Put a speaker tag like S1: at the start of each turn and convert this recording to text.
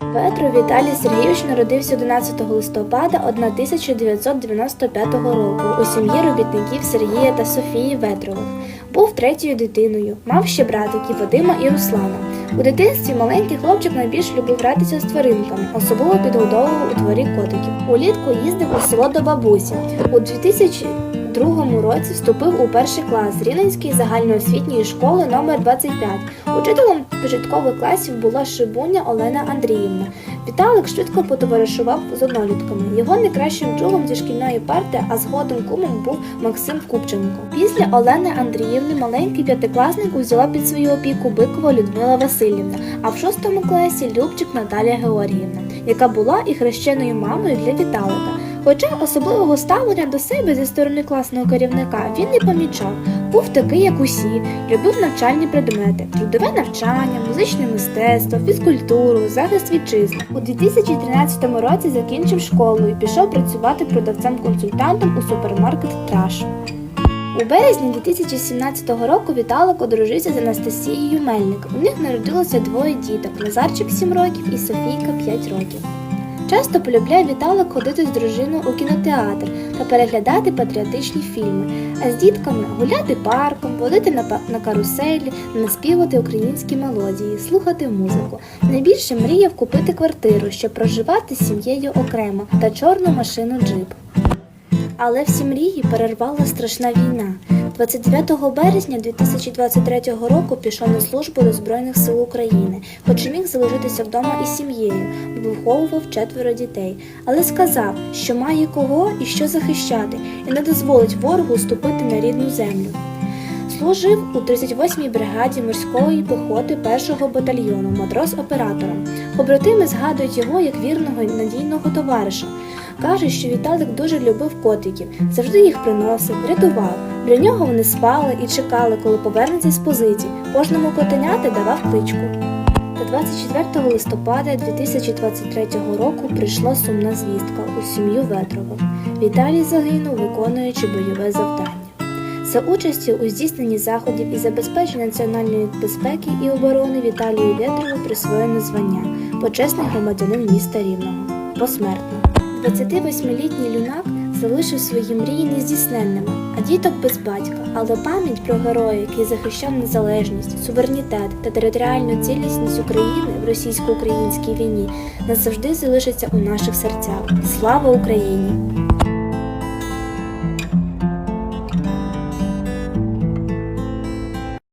S1: Ветров Віталій Сергійович народився 11 листопада 1995 року у сім'ї робітників Сергія та Софії Ветрових. Був третьою дитиною, мав ще братиків Вадима і Руслана. У дитинстві маленький хлопчик найбільш любив гратися з тваринками, особливо підгодовував у дворі котиків. Улітку їздив у село до бабусі. У 2002 році вступив у перший клас Рівненської загальноосвітньої школи номер 25. Учителем початкових класів була Шибуня Олена Андріївна. Віталик швидко потоваришував з однолітками. Його найкращим другом зі шкільної парти, а згодом кумом був Максим Купченко. Після Олени Андріївни маленький п'ятикласник узяла під свою опіку Бикова Людмила Васильівна, а в шостому класі Любчик Наталія Георгіївна, яка була і хрещеною мамою для Віталика. Хоча особливого ставлення до себе зі сторони класного керівника він не помічав. Був такий, як усі, любив навчальні предмети, трудове навчання, музичне мистецтво, фізкультуру, захист вітчизни. У 2013 році закінчив школу і пішов працювати продавцем-консультантом у супермаркет Траш. У березні 2017 року Віталик одружився з Анастасією Мельник. У них народилося двоє діток: Назарчик 7 років і Софійка 5 років. Часто полюбляє Віталик ходити з дружиною у кінотеатр та переглядати патріотичні фільми, а з дітками гуляти парком, водити на, на каруселі, наспівати українські мелодії, слухати музику. Найбільше мріяв купити квартиру, щоб проживати з сім'єю окремо та чорну машину джип. Але всі мрії перервала страшна війна. 29 березня 2023 року пішов на службу до Збройних сил України, хоч і міг залишитися вдома із сім'єю, бо виховував четверо дітей, але сказав, що має кого і що захищати, і не дозволить ворогу ступити на рідну землю. Служив у 38-й бригаді морської піхоти 1-го батальйону матрос-оператором. Побратими згадують його як вірного і надійного товариша. Каже, що Віталик дуже любив котиків, завжди їх приносив, рятував. Для нього вони спали і чекали, коли повернеться з позицій. Кожному котеняти давав кличку. Та 24 листопада 2023 року прийшла сумна звістка у сім'ю Ветрових. Віталій загинув, виконуючи бойове завдання. За участі у здійсненні заходів і забезпеченні національної безпеки і оборони Віталію Вєтрову присвоєно звання почесний громадянин міста Рівного. Посмертно. 28-літній юнак залишив свої мрії нездійсненними, а діток без батька. Але пам'ять про героя, який захищав незалежність, суверенітет та територіальну цілісність України в російсько-українській війні, назавжди залишиться у наших серцях. Слава Україні!